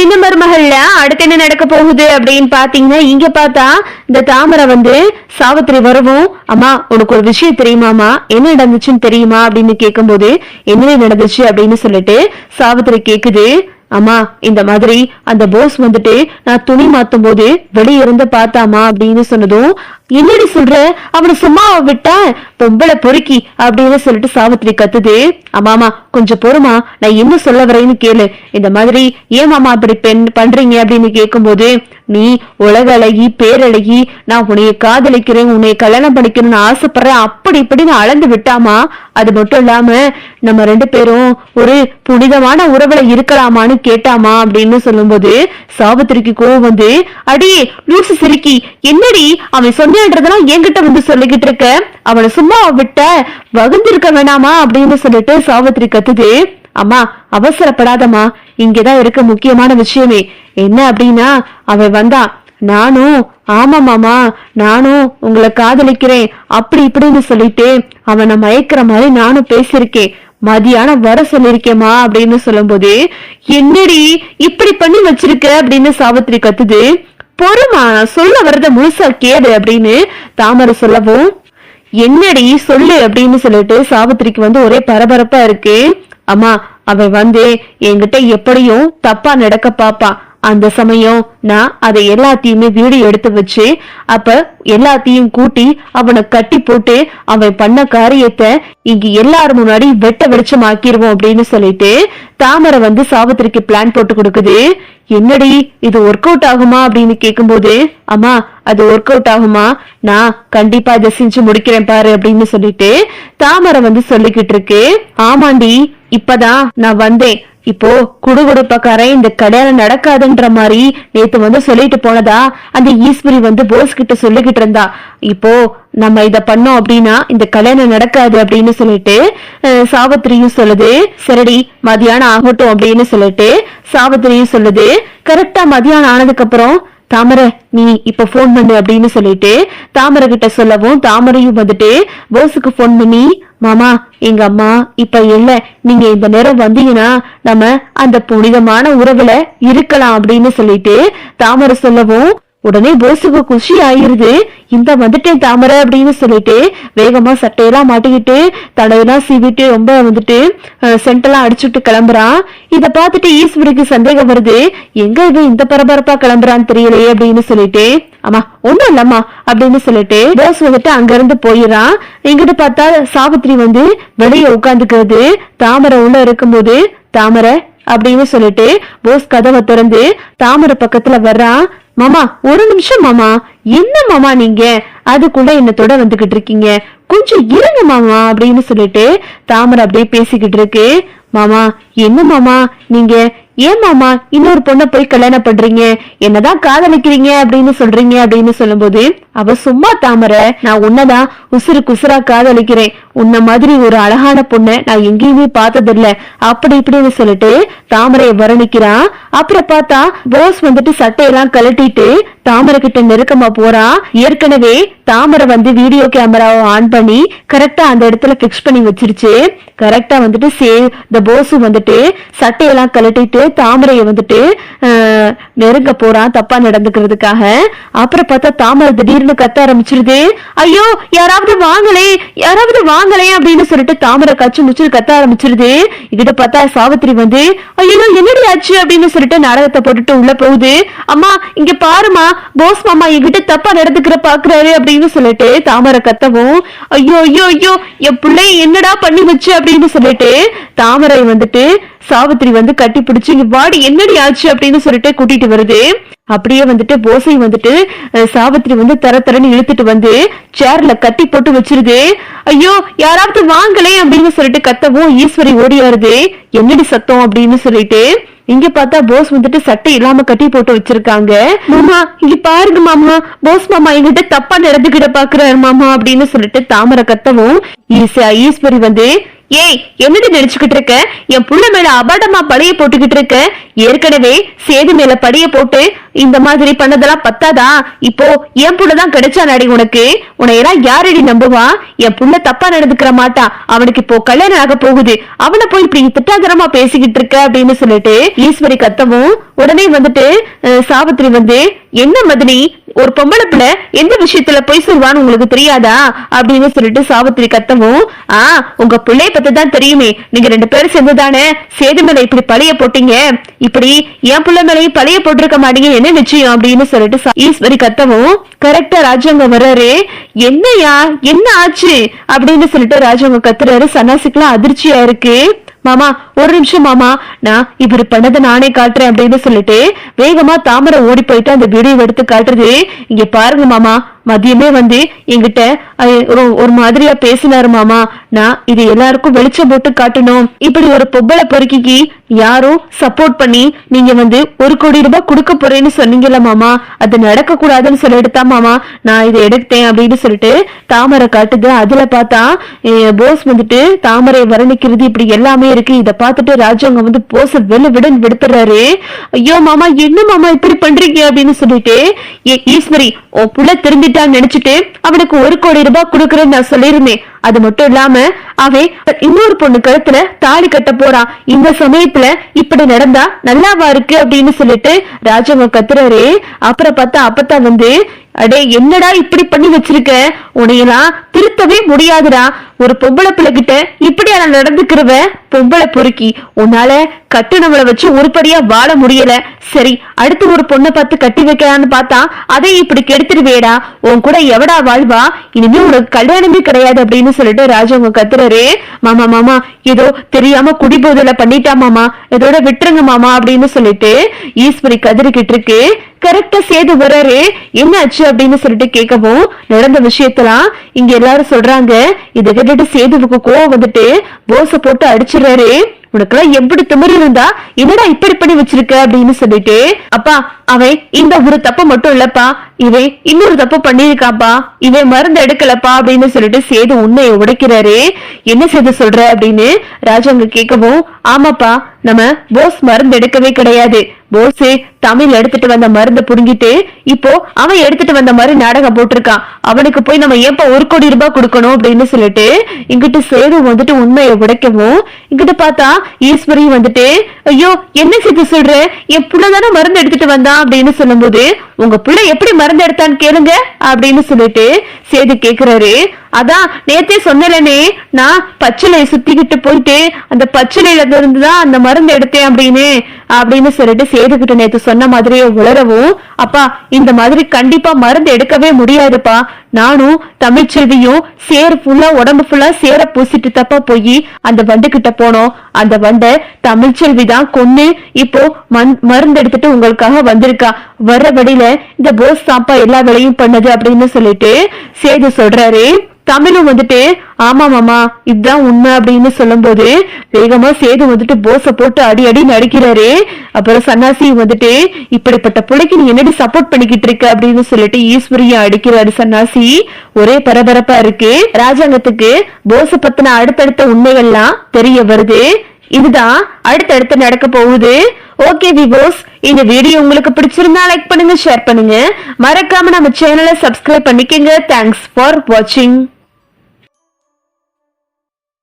சின்ன மருமகள்ல அடுத்து என்ன நடக்க போகுது அப்படின்னு பாத்தீங்கன்னா இங்க பார்த்தா இந்த தாமரை வந்து சாவித்திரி வரவும் அம்மா உனக்கு ஒரு விஷயம் தெரியுமாமா என்ன நடந்துச்சுன்னு தெரியுமா? அப்படின்னு கேட்கும்போது என்ன நடந்துச்சு? அப்படின்னு சொல்லிட்டு சாவித்திரி கேக்குது. அம்மா இந்த மாதிரி அந்த போஸ் வந்துட்டு நான் துணி மாத்தும் போது வெளிய இருந்து பார்த்தாமா அப்படின்னு சொன்னதும் என்னடி சொல்ற? அவனை சும்மா விட்டா? பொம்பளை பொறுக்கி அப்படின்னு சொல்லிட்டு சாவித்திரி கத்துது. ஆமாமா கொஞ்சம் பொறுமா நான் என்ன சொல்ல வரேன்னு கேளு. இந்த மாதிரி ஏன் மாமா அப்படி பெண் பண்றீங்க? அப்படின்னு கேட்கும்போது நீ உலக அழகி பேரழகி நான் உன்னைய காதலிக்கிறேன் உன்னைய கல்யாணம் பண்ணிக்கணும்னு ஆசைப்படுறேன். அப்படி இப்படி நான் அளந்து விட்டாமா அது மட்டும் இல்லாம நம்ம ரெண்டு பேரும் ஒரு புனிதமான உறவுல இருக்கலாமான்னு கேட்டாமா அப்படின்னு சொல்லும்போது சாவித்திரிக்கு கோவம் வந்து அடி லூசு சிரிக்கி என்னடி அவன் சொன்னான்றதெல்லாம் என்கிட்ட வந்து சொல்லிக்கிட்டு இருக்க? அவனை சும்மா விட்ட வகுந்திருக்க வேணாமா அப்படின்னு சொல்லிட்டு சாவித்திரி கத்துது. அம்மா அவசரப்படாதம்மா. இங்கதான் இருக்க முக்கியமான விஷயமே. என்ன அப்படின்னா அவன் வந்தான் நானும் ஆமா மாமா நானும் உங்களை காதலிக்கிறேன் அப்படி இப்படின்னு சொல்லிட்டு அவனை மயக்கிற மாதிரி நானும் பேசியிருக்கேன். மதியானம் வர சொல்லிருக்கேமா அப்படின்னு சொல்லும்போது என்னடி இப்படி பண்ணி வச்சிருக்க? அப்படின்னு சாவித்திரி கத்துது. பொறுமா சொல்ல வரத முழுசா கேடு அப்படின்னு தாமரை சொல்லவும் என்னடி சொல்லு அப்படின்னு சொல்லிட்டு சாவித்திரிக்கு வந்து ஒரே பரபரப்பா இருக்கு. அம்மா அவன் வந்து என்கிட்ட எப்படியும் தப்பா நடக்க பாப்பா. அந்த சமயம் நான் அதை எல்லாத்தையுமே வீடியோ எடுத்து வச்சு அப்ப எல்லாத்தையும் கூட்டி அவனை கட்டி போட்டு அவன் பண்ண காரியத்தை இங்க எல்லாரும் முன்னாடி வெட்ட வெளிச்சம் ஆக்கிருவோம் அப்படின்னு சொல்லிட்டு தாமரை வந்து சாவித்திரிக்கு பிளான் போட்டு கொடுக்குது. என்னடி இது ஒர்க் அவுட் ஆகுமா அப்படின்னு கேக்கும்போது அம்மா அது ஒர்க் அவுட் ஆகுமா? நான் கண்டிப்பா இதை செஞ்சு முடிக்கிறேன் பாரு அப்படின்னு சொல்லிட்டு தாமரை வந்து சொல்லிக்கிட்டு இருக்கு. ஆமாண்டி இப்பதான் நான் வந்தேன். இப்போ குடுகுடுப்பக்காரன் இந்த கல்யாணம் நடக்காதுன்ற மாதிரி நேத்து வந்து சொல்லிட்டு போனதா? அந்த ஈஸ்வரி வந்து போஸ் கிட்ட சொல்லிக்கிட்டு இருந்தா. இப்போ நம்ம இத பண்ணோம் அப்படின்னா இந்த கல்யாணம் நடக்காது அப்படின்னு சொல்லிட்டு சாவித்திரியும் சொல்லுது சரடி மதியானம் ஆகட்டும் அப்படின்னு சொல்லிட்டு சாவித்திரியும் சொல்லுது கரெக்டா மதியானம் ஆனதுக்கு அப்புறம் தாமரை நீ இப்ப போன் பண்ணு அப்படின்னு சொல்லிட்டு தாமரை கிட்ட சொல்லவும் தாமரையும் வந்துட்டு போஸுக்கு போன் பண்ணி மாமா எங்க அம்மா இப்ப இல்ல. நீங்க இந்த நேரம் வந்தீங்கன்னா நம்ம அந்த புனிதமான உறவுல இருக்கலாம் அப்படின்னு சொல்லிட்டு தாமரை சொல்லவும் உடனே போஸுக்கு குஷி ஆயிருது இந்த வந்துட்டேன் தாமரை அப்படின்னு சொல்லிட்டு வேகமா சட்டையெல்லாம் மாட்டிக்கிட்டு தலையெல்லாம் சீவிட்டு ரொம்ப வந்துட்டு சென்டெல்லாம் அடிச்சுட்டு கிளம்புறான். இத பார்த்துட்டு ஈஸ்வரிக்கு சந்தேகம் வருது. எங்க இவன் இந்த பரபரப்பா கிளம்புறான்னு தெரியலையே அப்படின்னு சொல்லிட்டு அம்மா ஒண்ணும் இல்லம்மா அப்படின்னு சொல்லிட்டு போஸ் வந்துட்டு அங்க இருந்து போயிடறான். இங்கிட்டு பார்த்தா சாவித்திரி வந்து வெளியே உட்காந்துக்கிறது தாமரை உள்ள இருக்கும்போது தாமரை அப்படின்னு சொல்லிட்டு போஸ் கதவை திறந்து தாமரை பக்கத்துல வர்றான் மாமா ஒரு நிமிஷம் மாமா என்ன மாமா நீங்க? அதுக்குள்ள என்னத்தோட வந்துகிட்டு இருக்கீங்க? கொஞ்சம் இருங்க மாமா அப்படின்னு சொல்லிட்டு தாமரை அப்படியே பேசிக்கிட்டு இருக்கு. மாமா என்ன மாமா? நீங்க ஏன் மாமா இன்னொரு பொண்ணை போய் கல்யாணம் பண்றீங்க? என்னதான் காதலிக்கிறீங்க அப்படின்னு சொல்றீங்க அப்படின்னு சொல்லும்போது அவ சும்மா தாமரை நான் உன்னதான் உசுறு குசுரா காதலிக்கிறேன். உன்ன மாதிரி ஒரு அழகான பொண்ணை நான் எங்கேயுமே பார்த்ததில்ல. அப்படி இப்படின்னு சொல்லிட்டு தாமரையை வர்ணிக்கிறான் அப்புறம் பார்த்தா போஸ் வந்துட்டு சட்டையெல்லாம் கழட்டிட்டு தாமரை கிட்ட நெருக்கமா போறான் ஏற்கனவே தாமரை வந்து வீடியோ கேமராவை ஆன் பண்ணி கரெக்டா அந்த இடத்துல பிக்ஸ் பண்ணி வச்சிருச்சு. கரெக்டா வந்துட்டு சே இந்த போஸும் வந்துட்டு சட்டையெல்லாம் கழட்டிட்டு தாமரையை வந்துட்டு நெருங்க போறான் தப்பா நடந்துக்கிறதுக்காக. அப்புறம் பார்த்தா தாமரை திடீர்னு கத்த ஆரம்பிச்சிருது. ஐயோ யாராவது வாங்கலே யாராவது வாங்கலே அப்படின்னு சொல்லிட்டு தாமரை கச்சு முச்சு கத்த ஆரம்பிச்சிருது. இங்கிட்ட பார்த்தா சாவித்திரி வந்து ஐயோ என்னடி ஆச்சு அப்படின்னு சொல்லிட்டு நாடகத்தை போட்டுட்டு உள்ள போகுது. அம்மா இங்க பாருமா போஸ் மாமா என்கிட்ட தப்பா நடந்துக்கிற பாக்குறாரு அப்படின்னு சொல்லிட்டு தாமரை கத்தவும் ஐயோ ஐயோ ஐயோ என் பிள்ளை என்னடா பண்ணி வச்சு அப்படின்னு சொல்லிட்டு தாமரை வந்துட்டு சாவித்திரி வந்து கட்டி பிடிச்சு இங்க வாடி என்னடி ஆச்சு? அப்படின்னு சொல்லிட்டு கூட்டிட்டு வருது. அப்படியே வந்துட்டு போசை வந்துட்டு சாவித்திரி வந்து தர தரன்னு இழுத்துட்டு வந்து சேர்ல கட்டி போட்டு வச்சிருது. ஐயோ யாராவது வாங்கலே அப்படின்னு சொல்லிட்டு கத்தவும் ஈஸ்வரி ஓடியாருது. என்னடி சத்தம்? அப்படின்னு சொல்லிட்டு இங்க பார்த்தா போஸ் வந்துட்டு சட்டை இல்லாம கட்டி போட்டு வச்சிருக்காங்க. மாமா இங்க பாருங்க மாமா போஸ் மாமா என்கிட்ட தப்பா நடந்துகிட்ட பாக்குறாரு மாமா அப்படின்னு சொல்லிட்டு தாமரை கத்தவும் ஈஸ்வரி வந்து ஏய் என்னது நினைச்சுக்கிட்டு இருக்க? என் புள்ள மேல அபாடமா பழைய போட்டுக்கிட்டு இருக்க? ஏற்கனவே சேது மேல பழிய போட்டு இந்த மாதிரி பண்ணதெல்லாம் பத்தாதா? இப்போ என் புள்ளதான் கிடைச்சா நாடி உனக்கு? உனையெல்லாம் யாரடி நம்புவா? என் புள்ள தப்பா நடந்துக்கிற மாட்டா. அவனுக்கு இப்போ கல்யாணம் ஆக போகுது. அவனை போய் இப்படி திட்டாதரமா பேசிக்கிட்டு இருக்க அப்படின்னு சொல்லிட்டு ஈஸ்வரி கத்தவும் உடனே வந்துட்டு சாவித்திரி வந்து என்ன மதினி ஒரு பொம்பளை பிள்ளை எந்த விஷயத்துல பொய் சொல்வான்னு உங்களுக்கு தெரியாதா? அப்படின்னு சொல்லிட்டு சாவித்திரி கத்தவும் ஆ உங்க பிள்ளைய பத்தி தான் தெரியுமே. நீங்க ரெண்டு பேரும் சேர்ந்துதானே? சேது மேல இப்படி பழைய போட்டீங்க. இப்படி என் பிள்ளை மேலையும் பழைய போட்டிருக்க மாட்டீங்க. என்ன நிச்சயம் அப்படின்னு சொல்லிட்டு ஈஸ்வரி கத்தவும் கரெக்டா ராஜாங்க வர்றாரு. என்னையா? என்ன ஆச்சு? அப்படின்னு சொல்லிட்டு ராஜாங்க கத்துறாரு. சன்னாசிக்கெல்லாம் அதிர்ச்சியா இருக்கு. மாமா ஒரு நிமிஷம் மாமா. நான் இவர் பண்ணதை நானே காட்டுறேன் அப்படின்னு சொல்லிட்டு வேகமா தாமரை ஓடி போயிட்டு அந்த வீடியோ எடுத்து காட்டுறது. இங்க பாருங்க மாமா. மதியமே வந்து என்கிட்ட ஒரு ஒரு மாதிரியா பேசினாரு மாமா. நான் இது எல்லாருக்கும் வெளிச்சம் போட்டு காட்டணும். இப்படி ஒரு பொம்பளை பொறுக்கிக்கு யாரும் சப்போர்ட் பண்ணி நீங்க வந்து ஒரு கோடி ரூபாய் கொடுக்க போறேன்னு சொன்னீங்கல்ல மாமா. அது நடக்க கூடாதுன்னு சொல்லிட்டு தான் மாமா. நான் இதை எடுத்தேன் அப்படின்னு சொல்லிட்டு தாமரை காட்டுது. அதுல பார்த்தா போஸ் வந்துட்டு தாமரை வர்ணிக்கிறது இப்படி எல்லாமே இருக்கு. இத பார்த்துட்டு ராஜாங்க வந்து போஸ வெளு விட விடுத்துறாரு ஐயோ மாமா என்ன மாமா இப்படி பண்றீங்க அப்படின்னு சொல்லிட்டு ஏ ஈஸ்வரி உன் புள்ள திரும்பி திரும்பிட்டான்னு நினைச்சிட்டு அவனுக்கு ஒரு கோடி ரூபாய் கொடுக்கறேன்னு நான் சொல்லியிருந்தேன். அது மட்டும் இல்லாம அவன் இன்னொரு பொண்ணு கழுத்துல தாலி கட்ட போறான் இந்த சமயத்துல இப்படி நடந்தா நல்லாவா இருக்கு அப்படின்னு சொல்லிட்டு ராஜவ கத்துறாரு. அப்புறம் பார்த்தா அப்பத்தா வந்து அடே என்னடா இப்படி பண்ணி வச்சிருக்க? உன்னையெல்லாம் திருத்தவே முடியாதுடா. ஒரு பொம்பளை பிள்ளை கிட்ட நான் நடந்துக்கிறவ பொம்பளை பொறுக்கி உன்னால கட்டுனவளை வச்சு உருப்படியா வாழ முடியல. சரி அடுத்து ஒரு பொண்ணை பார்த்து கட்டி வைக்கலான்னு பார்த்தா அதை இப்படி கெடுத்துருவேடா உன் கூட எவடா வாழ்வா? இனிமே உனக்கு கல்யாணமே கிடையாது அப்படின்னு சொல்லிட்டு ராஜாங்க கத்துறாரு. மாமா மாமா ஏதோ தெரியாம குடிபோதையில பண்ணிட்டா மாமா. இதோட விட்டுருங்க மாமா அப்படின்னு சொல்லிட்டு ஈஸ்வரி கதறிக்கிட்டு இருக்கு. கரெக்டா சேது வர்றாரு. என்னாச்சு அப்படின்னு சொல்லிட்டு கேட்கவும் நடந்த விஷயத்தெல்லாம் இங்க எல்லாரும் சொல்றாங்க. இதை கேட்டுட்டு சேதுவுக்கு கோவம் வந்துட்டு போச போட்டு அடிச்சிடுறாரு. உனக்கெல்லாம் எப்படி திமிர் இருந்தா என்னடா இப்படி பண்ணி வச்சிருக்க அப்படின்னு சொல்லிட்டு அப்பா அவன் இந்த ஒரு தப்பு மட்டும் இல்லப்பா இவன் இன்னொரு தப்பு பண்ணிருக்காப்பா இவன் மருந்து எடுக்கலப்பா அப்படின்னு சொல்லிட்டு சேது உண்மையை உடைக்கிறாரு. என்ன சேது சொல்ற அப்படின்னு ராஜாங்க கேட்கவும் ஆமாப்பா நம்ம போஸ் மருந்து எடுக்கவே கிடையாது. போஸே தமிழ் எடுத்துட்டு வந்த மருந்தை புடுங்கிட்டு இப்போ அவன் எடுத்துட்டு வந்த மாதிரி நாடகம் போட்டிருக்கான் அவனுக்கு போய் நம்ம ஏப்ப ஒரு கோடி ரூபாய் கொடுக்கணும் அப்படின்னு சொல்லிட்டு இங்கிட்டு சேது வந்துட்டு உண்மையை உடைக்கவும் இங்கிட்டு பார்த்தா ஈஸ்வரி வந்துட்டு ஐயோ என்ன சேர்த்து சொல்ற? என் பிள்ளைதானே மருந்து எடுத்துட்டு வந்தான் அப்படின்னு சொல்லும்போது உங்க பிள்ளை எப்படி மருந்து எடுத்தான்னு கேளுங்க அப்படின்னு சொல்லிட்டு சேது கேக்குறாரு. அதான் நேத்தே சொன்னலனே நான் பச்சிலையை சுத்திக்கிட்டு போயிட்டு அந்த பச்சிலையில இருந்து தான் அந்த மருந்து எடுத்தேன் அப்படின்னு. அப்படின்னு சொல்லிட்டு சேதுகிட்ட நேத்து சொன்ன மாதிரியே உளரவும் அப்பா இந்த மாதிரி கண்டிப்பா மருந்து எடுக்கவே முடியாதுப்பா. நானும் தமிழ்ச்செல்வியும் சேர் ஃபுல்லா உடம்பு ஃபுல்லா சேர பூசிட்டு தப்பா போய் அந்த வண்டு கிட்ட போனோம். அந்த வண்டை தமிழ்ச்செல்வி தான் கொன்னு இப்போ மண் மருந்து எடுத்துட்டு உங்களுக்காக வந்திருக்கா. வர்ற வழியில இந்த போஸ் சாப்பா எல்லா வேலையும் பண்ணது அப்படின்னு சொல்லிட்டு சேது சொல்றாரு. தமிழும் வந்துட்டு ஆமா மாமா இதுதான் உண்மை அப்படின்னு சொல்லும்போது வேகமா சேது வந்துட்டு போச போட்டு அடி அடி நடிக்கிறாரு. அப்புறம் சன்னாசி வந்துட்டு இப்படிப்பட்ட பிள்ளைக்கு நீ என்னடி சப்போர்ட் பண்ணிக்கிட்டு இருக்க? அப்படின்னு சொல்லிட்டு ஈஸ்வரியா அடிக்கிறாரு சன்னாசி. ஒரே பரபரப்பா இருக்கு. ராஜாங்கத்துக்கு போச பத்தின அடுத்தடுத்த உண்மைகள்லாம் தெரிய வருது. இதுதான் அடுத்தடுத்து நடக்க போகுது. ஓகே விவோஸ் இந்த வீடியோ உங்களுக்கு பிடிச்சிருந்தா லைக் பண்ணுங்க ஷேர் பண்ணுங்க. மறக்காம நம்ம சேனலை சப்ஸ்கிரைப் பண்ணிக்கங்க. தேங்க்ஸ் ஃபார் வாட்சிங்